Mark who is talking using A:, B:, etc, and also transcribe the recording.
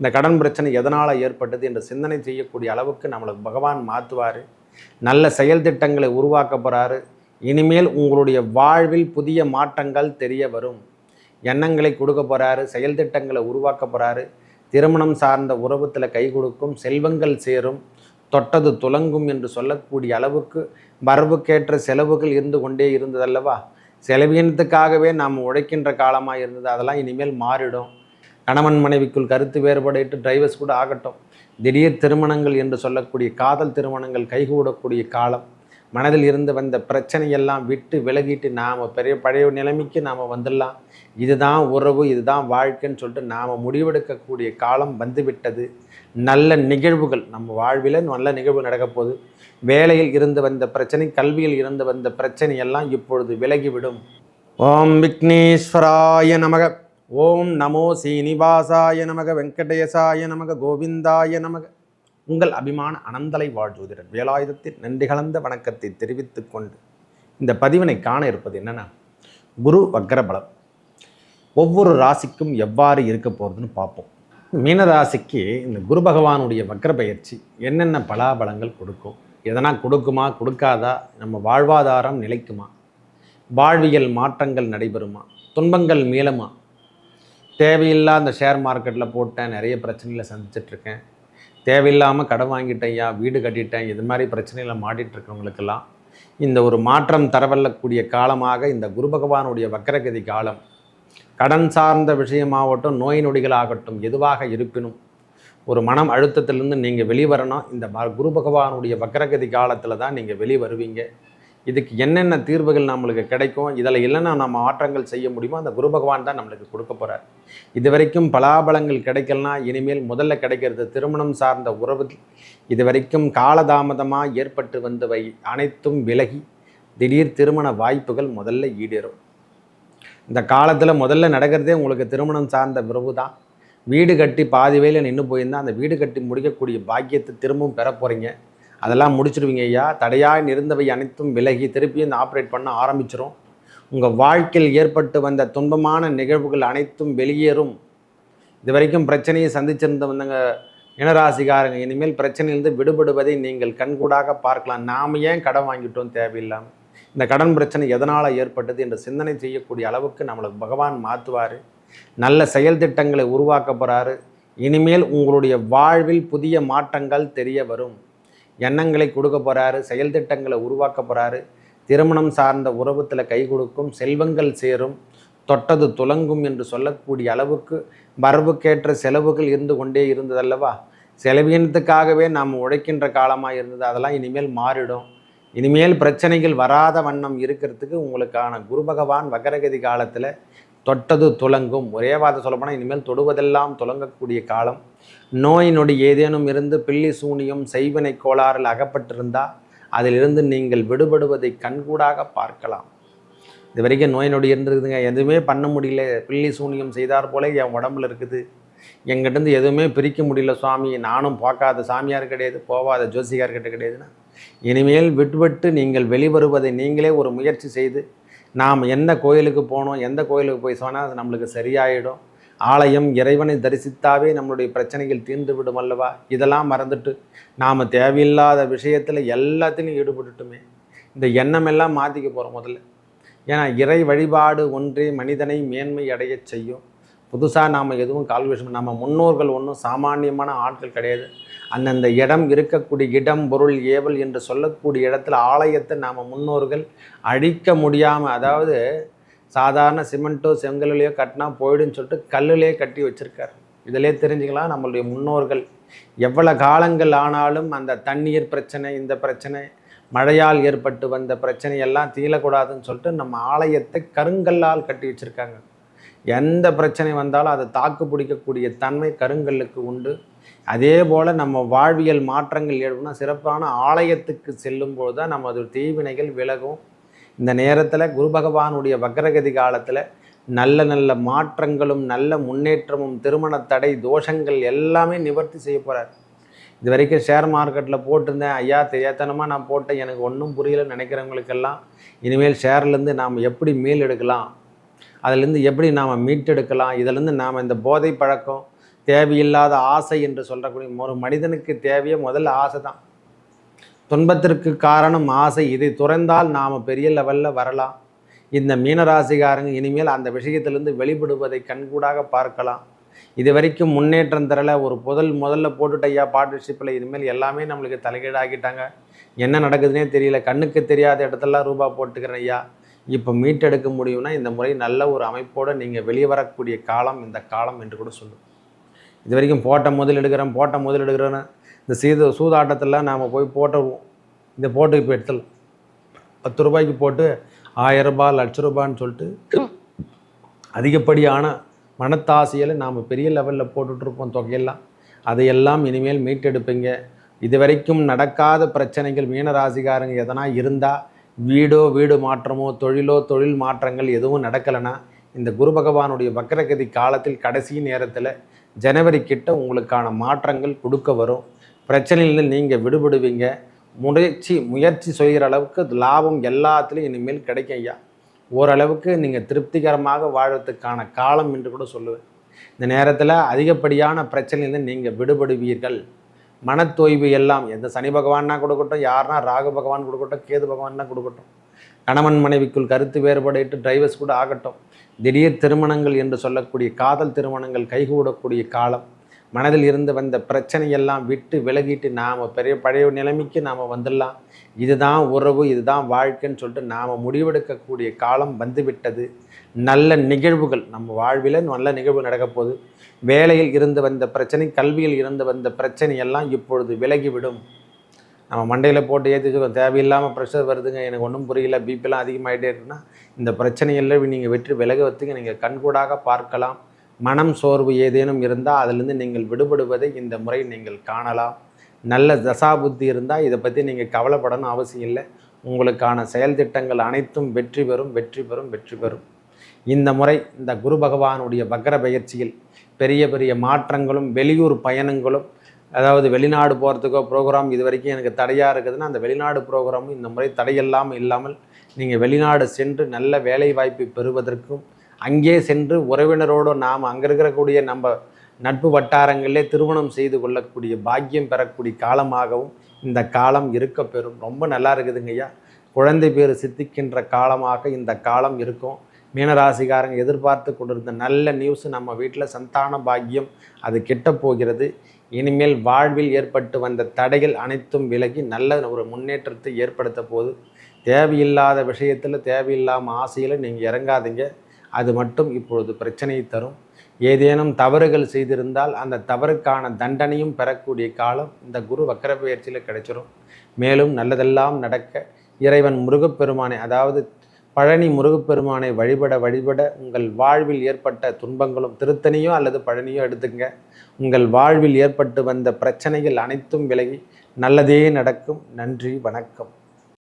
A: இந்த கடன் பிரச்சனை எதனால் ஏற்பட்டது என்று சிந்தனை செய்யக்கூடிய அளவுக்கு நம்மளுக்கு பகவான் மாற்றுவார் நல்ல செயல் திட்டங்களை உருவாக்க போகிறாரு இனிமேல் உங்களுடைய வாழ்வில் புதிய மாற்றங்கள் தெரிய வரும். எண்ணங்களை கொடுக்க போகிறாரு செயல் திட்டங்களை உருவாக்க போகிறாரு திருமணம் சார்ந்த உறவத்தில் கை கொடுக்கும் செல்வங்கள் சேரும் தொட்டது துலங்கும் என்று சொல்லக்கூடிய அளவுக்கு வரவுக்கேற்ற செலவுகள் இருந்து கொண்டே இருந்ததல்லவா? செலவீனத்துக்காகவே நாம் உழைக்கின்ற காலமாக இருந்தது அதெல்லாம் இனிமேல் மாறிடும். கணவன் மனைவிக்குள் கருத்து வேறுபாடிட்டு டிரைவர்ஸ் கூட ஆகட்டும். திடீர் திருமணங்கள் என்று சொல்லக்கூடிய காதல் திருமணங்கள் கைகூடக்கூடிய காலம். மனதில் இருந்து வந்த பிரச்சனையெல்லாம் விட்டு விலகிட்டு நாம் பெரிய பழைய நிலைமைக்கு நாம் வந்துடலாம். இதுதான் உறவு இதுதான் வாழ்க்கைன்னு சொல்லிட்டு நாம் முடிவெடுக்கக்கூடிய காலம் வந்துவிட்டது. நல்ல நிகழ்வுகள் நம்ம வாழ்வில் நல்ல நிகழ்வு நடக்கப்போகுது வேலையில் இருந்து வந்த பிரச்சனை கல்வியில் இருந்து வந்த பிரச்சனையெல்லாம் இப்பொழுது விலகிவிடும். ஓம் விக்னேஸ்வராய நமக. ஓம் நமோ சீனிவாசாய நமக வெங்கடேசாய நமக கோவிந்தாய நமக. உங்கள் அபிமான அனந்தலை வாழ்ஜோதிடர் வேலாயுதத்தில் நன்றி கலந்த வணக்கத்தை தெரிவித்து கொண்டு இந்த பதிவினை காண இருப்பது என்னென்னா குரு வக்ரபலம். ஒவ்வொரு ராசிக்கும் எவ்வாறு இருக்க போகிறதுன்னு பார்ப்போம். மீனராசிக்கு இந்த குரு பகவானுடைய வக்ர பயிற்சி என்னென்ன பலாபலங்கள் கொடுக்கும் எதனா கொடுக்குமா கொடுக்காதா நம்ம வாழ்வாதாரம் நிலைக்குமா வாழ்வியல் மாற்றங்கள் நடைபெறுமா துன்பங்கள் மீளமா தேவையில்லாத அந்த ஷேர் மார்க்கெட்டில் போட்டேன் நிறைய பிரச்சனைகளை சந்திச்சிட்ருக்கேன் தேவையில்லாமல் கடன் வாங்கிட்டேன் ஐயா வீடு கட்டிட்டேன் இது மாதிரி பிரச்சனையில் மாட்டிகிட்ருக்கவங்களுக்கெல்லாம் இந்த ஒரு மாற்றம் தரவல்லக்கூடிய காலமாக இந்த குரு பகவானுடைய வக்கரகதி காலம் கடன் சார்ந்த விஷயமாகட்டும் நோய் நொடிகள் ஆகட்டும் எதுவாக இருப்பினும் ஒரு மனம் அழுத்தத்திலிருந்து நீங்கள் வெளிவரணும். இந்த குரு பகவானுடைய வக்கரகதி காலத்தில் தான் நீங்கள் வெளிவருவீங்க. இதுக்கு என்னென்ன தீர்வுகள் நம்மளுக்கு கிடைக்கும் இதில் என்னென்ன நம்ம மாற்றங்கள் செய்ய முடியுமோ அந்த குரு பகவான் தான் நம்மளுக்கு கொடுக்க போகிறார் இது வரைக்கும் பலாபலங்கள் கிடைக்கலனா இனிமேல் முதல்ல கிடைக்கிறது திருமணம் சார்ந்த உறவு. இது வரைக்கும் காலதாமதமாக ஏற்பட்டு வந்தவை அனைத்தும் விலகி திடீர் திருமண வாய்ப்புகள் முதல்ல ஈடேறும். இந்த காலத்தில் முதல்ல நடக்கிறதே உங்களுக்கு திருமணம் சார்ந்த உறவு தான். வீடு கட்டி பாதி வேலை நின்று போயிருந்தால் அந்த வீடு கட்டி முடிக்கக்கூடிய பாக்கியத்தை திரும்பவும் பெற போகிறீங்க அதெல்லாம் முடிச்சிடுவீங்க ஐயா. தடையாய் இருந்தவை அனைத்தும் விலகி திருப்பியும் இந்த ஆப்ரேட் பண்ண ஆரம்பிச்சிரும். உங்கள் வாழ்க்கையில் ஏற்பட்டு வந்த துன்பமான நிகழ்வுகள் அனைத்தும் வெளியேறும். இது வரைக்கும் பிரச்சனையை சந்திச்சிருந்த வந்தவங்க இனராசிகாரங்க இனிமேல் பிரச்சனையிலிருந்து விடுபடுவதை நீங்கள் கண்கூடாக பார்க்கலாம். நாம் ஏன் கடன் வாங்கிட்டோம் தேவையில்லாமல் இந்த கடன் பிரச்சனை எதனால் ஏற்பட்டது என்று சிந்தனை செய்யக்கூடிய அளவுக்கு நம்மளுக்கு பகவான் மாற்றுவார் நல்ல செயல் திட்டங்களை உருவாக்க போகிறாரு இனிமேல் உங்களுடைய வாழ்வில் புதிய மாற்றங்கள் தெரிய வரும். எண்ணங்களை கொடுக்க போகிறாரு செயல் திட்டங்களை உருவாக்க போகிறாரு திருமணம் சார்ந்த உறவத்தில் கை கொடுக்கும் செல்வங்கள் சேரும் தொட்டது துலங்கும் என்று சொல்லக்கூடிய அளவுக்கு வரவுக்கேற்ற செலவுகள் இருந்து கொண்டே இருந்ததல்லவா செலவினத்துக்காகவே நாம் உழைக்கின்ற காலமாக இருந்தது அதெல்லாம் இனிமேல் மாறிடும். இனிமேல் பிரச்சனைகள் வராத வண்ணம் இருக்கிறதுக்கு உங்களுக்கான குரு பகவான் வக்கரகதி காலத்தில் தொட்டது துலங்கும். ஒரே வார்த்தை சொல்லப்போனால் இனிமேல் தொடுவதெல்லாம் துலங்கக்கூடிய காலம். நோய் நொடி ஏதேனும் இருந்து பில்லி சூனியம் செய்வினை கோளாறில் அகப்பட்டிருந்தால் அதிலிருந்து நீங்கள் விடுபடுவதை கண்கூடாக பார்க்கலாம். இது வரைக்கும் நோய் நொடி இருந்திருக்குதுங்க. எதுவுமே பண்ண முடியல. பில்லி சூனியம் செய்தார் போல என் உடம்புல இருக்குது. எங்கிட்டேருந்து எதுவுமே பிரிக்க முடியல சுவாமி. நானும் பார்க்காத சாமியார் கிடையாது போகாத ஜோசிகார்கிட்ட கிடையாதுன்னா. இனிமேல் விட்டுவிட்டு நீங்கள் வெளிவருவதை நீங்களே ஒரு முயற்சி செய்து நாம் என்ன கோயிலுக்கு போனோம் எந்த கோயிலுக்கு போய் சொன்னால் அது நம்மளுக்கு சரியாயிடும். ஆலயம் இறைவனை தரிசித்தாவே நம்மளுடைய பிரச்சனைகள் தீர்ந்து விடும் அல்லவா? இதெல்லாம் மறந்துட்டு நாம் தேவையில்லாத விஷயத்தில் எல்லாத்திலையும் ஈடுபட்டுட்டுமே இந்த எண்ணமெல்லாம் மாற்றிக்க போகிறோம் முதல்ல. ஏன்னா இறை வழிபாடு ஒன்றே மனிதனை மேன்மை அடையச் செய்யும். புதுசாக நாம் எதுவும் கால்குலேஷன் நம்ம முன்னோர்கள் ஒன்றும் சாமானியமான ஆட்கள் கிடையாது. அந்தந்த இடம் இருக்கக்கூடிய இடம் பொருள் ஏவல் என்று சொல்லக்கூடிய இடத்துல ஆலயத்தை நாம் முன்னோர்கள் அழிக்க முடியாமல் அதாவது சாதாரண சிமெண்ட்டோ செங்கல்லையோ கட்டினா போயிடுன்னு சொல்லிட்டு கல்லுலேயே கட்டி வச்சுருக்காரு. இதிலே தெரிஞ்சுக்கலாம் நம்மளுடைய முன்னோர்கள். எவ்வளோ காலங்கள் ஆனாலும் அந்த தண்ணீர் பிரச்சனை இந்த பிரச்சனை மழையால் ஏற்பட்டு வந்த பிரச்சனை எல்லாம் தீளக்கூடாதுன்னு சொல்லிட்டு நம்ம ஆலயத்தை கருங்கல்லால் கட்டி வச்சுருக்காங்க. எந்த பிரச்சனை வந்தாலும் அதை தாக்கு பிடிக்கக்கூடிய தன்மை கருங்கல்லுக்கு உண்டு. அதே போல் நம்ம வாழ்வியல் மாற்றங்கள் எழுதுனா சிறப்பான ஆலயத்துக்கு செல்லும்போது தான் நமது தீவினைகள் விலகும். இந்த நேரத்தில் குரு பகவானுடைய வக்ரகதி காலத்தில் நல்ல நல்ல மாற்றங்களும் நல்ல முன்னேற்றமும் திருமண தடை தோஷங்கள் எல்லாமே நிவர்த்தி செய்ய போகிறார் இது வரைக்கும் ஷேர் மார்க்கெட்டில் போட்டிருந்தேன். ஐயா தெரியாதனமாக நான் போட்டேன். எனக்கு ஒன்றும் புரியலை நினைக்கிறவங்களுக்கெல்லாம் இனிமேல் ஷேர்லேருந்து நாம் எப்படி மீள் எடுக்கலாம்? அதுலேருந்து எப்படி நாம் மீட்டெடுக்கலாம் இதிலேருந்து நாம் இந்த போதை பழக்கம் தேவையில்லாத ஆசை என்று சொல்லக்கூடிய ஒரு மனிதனுக்கு தேவையே முதல்ல ஆசை தான் துன்பத்திற்கு காரணம் ஆசை. இதை துறந்தால் நாம் பெரிய லெவலில் வரலாம். இந்த மீனராசிகாரங்க இனிமேல் அந்த விஷயத்திலிருந்து வெளிப்படுவதை கண்கூடாக பார்க்கலாம். இது வரைக்கும் முன்னேற்றம் தரல. ஒரு புதல் முதல்ல போட்டுட்டையா பார்ட்னர்ஷிப்பில் இனிமேல் எல்லாமே நம்மளுக்கு தலைகீழாகிட்டாங்க என்ன நடக்குதுன்னே தெரியல. கண்ணுக்கு தெரியாத இடத்துலலாம் ரூபா போட்டுக்கிறேன் ஐயா. இப்போ மீட்டெடுக்க முடியும்னா இந்த முறை நல்ல ஒரு அமைப்போடு நீங்கள் வெளியே வரக்கூடிய காலம் இந்த காலம் என்று கூட சொல்லும். இது வரைக்கும் போட்ட முதல் எடுக்கிறேன் போட்ட முதல் எடுக்கிறேன்னு இந்த சீத சூதாட்டத்தில் நாம் போய் போட்டுருவோம். இந்த போட்டு இப்போ எடுத்துடலாம். பத்து ரூபாய்க்கு போட்டு ஆயிரம் ரூபாய் லட்ச ரூபான்னு சொல்லிட்டு அதிகப்படியான மனத்தாசையில் நாம் பெரிய லெவலில் போட்டுட்ருப்போம் தொகையெல்லாம். அதையெல்லாம் இனிமேல் மீட்டெடுப்பீங்க. இது வரைக்கும் நடக்காத பிரச்சனைகள் மீனராசிகாரங்க எதனா இருந்தால் வீடோ வீடு மாற்றமோ தொழிலோ தொழில் மாற்றங்கள் எதுவும் நடக்கலைன்னா இந்த குரு பகவானுடைய வக்கரகதி காலத்தில் கடைசி நேரத்தில் ஜனவரி கிட்ட உங்களுக்கான மாற்றங்கள் கொடுக்க வரும். பிரச்சனையிலிருந்து நீங்கள் விடுபடுவீங்க. முயற்சி முயற்சி செய்கிற அளவுக்கு லாபம் எல்லாத்துலேயும் இனிமேல் கிடைக்கும் ஐயா. ஓரளவுக்கு நீங்கள் திருப்திகரமாக வாழ்கிறதுக்கான காலம் என்று கூட சொல்லுவேன். இந்த நேரத்தில் அதிகப்படியான பிரச்சனையிலிருந்து நீங்கள் விடுபடுவீர்கள். மனத்தோய்வு எல்லாம் எந்த சனி பகவான்னா கொடுக்கட்டும் யாருனா ராகு பகவான் கொடுக்கட்டும் கேது பகவான்னா கொடுக்கட்டும். கணவன் மனைவிக்குள் கருத்து வேறுபாடு டிரைவர்ஸ் கூட ஆகட்டும். திடீர் திருமணங்கள் என்று சொல்லக்கூடிய காதல் திருமணங்கள் கைகூடக்கூடிய காலம். மனதில் இருந்து வந்த பிரச்சனையெல்லாம் விட்டு விலகிட்டு நாம் பெரிய பழைய நிலைமைக்கு நாம் வந்துடலாம். இதுதான் உறவு இதுதான் வாழ்க்கைன்னு சொல்லிட்டு நாம் முடிவெடுக்கக்கூடிய காலம் வந்துவிட்டது. நல்ல நிகழ்வுகள் நம்ம வாழ்வில் நல்ல நிகழ்வு நடக்கப்போகுது வேலையில் இருந்து வந்த பிரச்சனை கல்வியில் இருந்து வந்த பிரச்சனை எல்லாம் இப்பொழுது விலகிவிடும். நம்ம மண்டையில் போட்டு ஏற்றி தேவையில்லாமல் ப்ரெஷர் வருதுங்க. எனக்கு ஒன்றும் புரியல. பிபிலாம் அதிகமாகிட்டே இருக்குன்னா இந்த பிரச்சனையெல்லாம் நீங்கள் வெற்றி விலக வைத்துங்க. நீங்கள் கண்கூடாக பார்க்கலாம். மனம் சோர்வு ஏதேனும் இருந்தால் அதிலிருந்து நீங்கள் விடுபடுவதை இந்த முறை நீங்கள் காணலாம். நல்ல தசாபுத்தி இருந்தால் இதை பற்றி நீங்கள் கவலைப்படணும் அவசியம் இல்லை. உங்களுக்கான செயல் திட்டங்கள் அனைத்தும் வெற்றி பெறும் வெற்றி பெறும் வெற்றி பெறும். இந்த முறை இந்த குரு பகவானுடைய வக்கர பயிற்சியில் பெரிய பெரிய மாற்றங்களும் வெளியூர் பயணங்களும் அதாவது வெளிநாடு போகிறதுக்கோ ப்ரோக்ராம் இது வரைக்கும் எனக்கு தடையாக இருக்குதுன்னா அந்த வெளிநாடு ப்ரோக்ராமும் இந்த முறை தடையில்லாமல் இல்லாமல் நீங்கள் வெளிநாடு சென்று நல்ல வேலை வாய்ப்பை பெறுவதற்கும் அங்கே சென்று உறவினரோடு நாம் அங்கே இருக்கக்கூடிய நம்ம நட்பு வட்டாரங்களிலே திருமணம் செய்து கொள்ளக்கூடிய பாக்கியம் பெறக்கூடிய காலமாகவும் இந்த காலம் இருக்க பெறும். ரொம்ப நல்லா இருக்குதுங்கய்யா குழந்தை பேர் சித்திக்கின்ற காலமாக இந்த காலம் இருக்கும். மீனராசிகாரங்க எதிர்பார்த்து கொண்டிருந்த நல்ல நியூஸ் நம்ம வீட்டில் சந்தான பாக்கியம் அது கெட்ட போகிறது. இனிமேல் வாழ்வில் ஏற்பட்டு வந்த தடைகள் அனைத்தும் விலகி நல்ல ஒரு முன்னேற்றத்தை ஏற்படுத்த போது தேவையில்லாத விஷயத்தில் தேவையில்லாமல் ஆசையில் நீங்கள் இறங்காதீங்க. அது மட்டும் இப்பொழுது பிரச்சனையை தரும். ஏதேனும் தவறுகள் செய்திருந்தால் அந்த தவறுக்கான தண்டனையும் பெறக்கூடிய காலம் இந்த குரு வக்கர பயிற்சியில் கிடைச்சிரும். மேலும் நல்லதெல்லாம் நடக்க இறைவன் முருகப்பெருமானை அதாவது பழனி முருகப்பெருமானை வழிபட வழிபட உங்கள் வாழ்வில் ஏற்பட்ட துன்பங்களும் திருத்தணியோ அல்லது பழனியோ எடுத்துங்க உங்கள் வாழ்வில் ஏற்பட்டு வந்த பிரச்சனைகள் அனைத்தும் விலகி நல்லதே நடக்கும். நன்றி வணக்கம்.